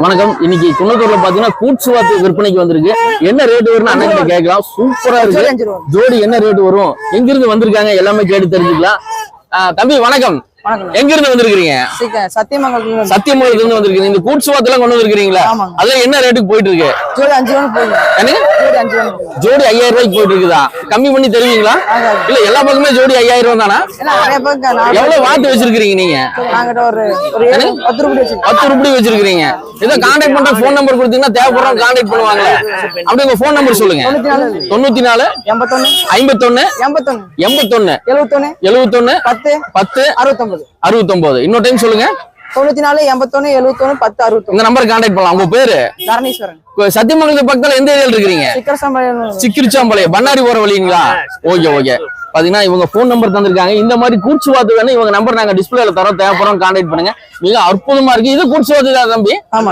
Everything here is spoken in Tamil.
வணக்கம். இன்னைக்கு குன்னத்தூர்ல பாத்தீங்கன்னா கூட்ஸ் வாத்து விற்பனைக்கு வந்திருக்கு. என்ன ரேட் வரும்னு அண்ணன் கேட்கலாம். சூப்பரா இருக்கு. ஜோடி என்ன ரேட் வரும்? எங்க இருந்து வந்திருக்காங்க? எல்லாமே கேட்டு தெரிஞ்சுக்கலாம். தம்பி வணக்கம். வணக்கம். எங்க இருந்து வந்திருக்கீங்க சத்தியமங்கலத்துல சத்தியமூலத்துல இருந்து வந்திருக்கீங்க இந்த கூட்ஸ் வாத்து எல்லாம் கொண்டு வந்திருக்கீங்களா. அதெல்லாம் என்ன ரேட்டுக்கு போயிட்டு இருக்கு? ஜோடி ஐயாயிரம் ரூபாய்க்கு போயிட்டு இருக்குதா? கம்மி பண்ணி தருவீங்களா. இல்ல எல்லா பக்கமே ஜோடி ஐயாயிரம் ரூபாய் தானா. எவ்வளவு வாத்து வச்சிருக்கீங்க நீங்க? பத்து ரூபாய் வச்சிருக்கீங்க ஏதோ கான்டாக்ட் பண்ற போன் நம்பர் கொடுத்தீங்கன்னா தேவைப்படுறவங்க கான்டாக்ட் பண்ணுவாங்க அப்படி உங்க போன் நம்பர் சொல்லுங்க. தொண்ணூத்தி நாலு தொண்ணூத்தி நாலு எண்பத்தொன்னு. ஐம்பத்தொன்னு. எண்பத்தொன்னு. எண்பத்தொன்னு. எழுபத்தொன்னு எழுபத்தொன்னு பத்து. பத்து. அறுபத்தொன்பது அறுபத்தொன்பது இன்னொரு டைம் சொல்லுங்க. தொண்ணூத்தி நாலு எண்பத்தொன்னு எழுபத்தொன்னு பத்து அறுபத்தொன்னு இந்த நம்பர் கான்டாக்ட் பண்ணலாம். உங்க பேரு? தரணீஸ்வரன். சத்தியமங்கலத்து பக்கத்துல எந்த ஏரியால இருக்கிறீங்க? சிக்கர சம்பளம் சிக்கிரிச்சாம்பாளையம். பண்ணாரி போற வழிங்களா? Okay okay. பாத்தீங்கன்னா இவங்க ஃபோன் நம்பர் தந்திருக்காங்க. இந்த மாதிரி கூட்சு வாத்து வேணும் இவங்க நம்பர் நாங்க டிஸ்பிளேல தரோம் தேவைப்படுறோம் கான்டாக்ட் பண்ணுங்க. மிக அற்புதமா இருக்கு. இது கூட்சு வாத்து தான் தம்பி. ஆமா.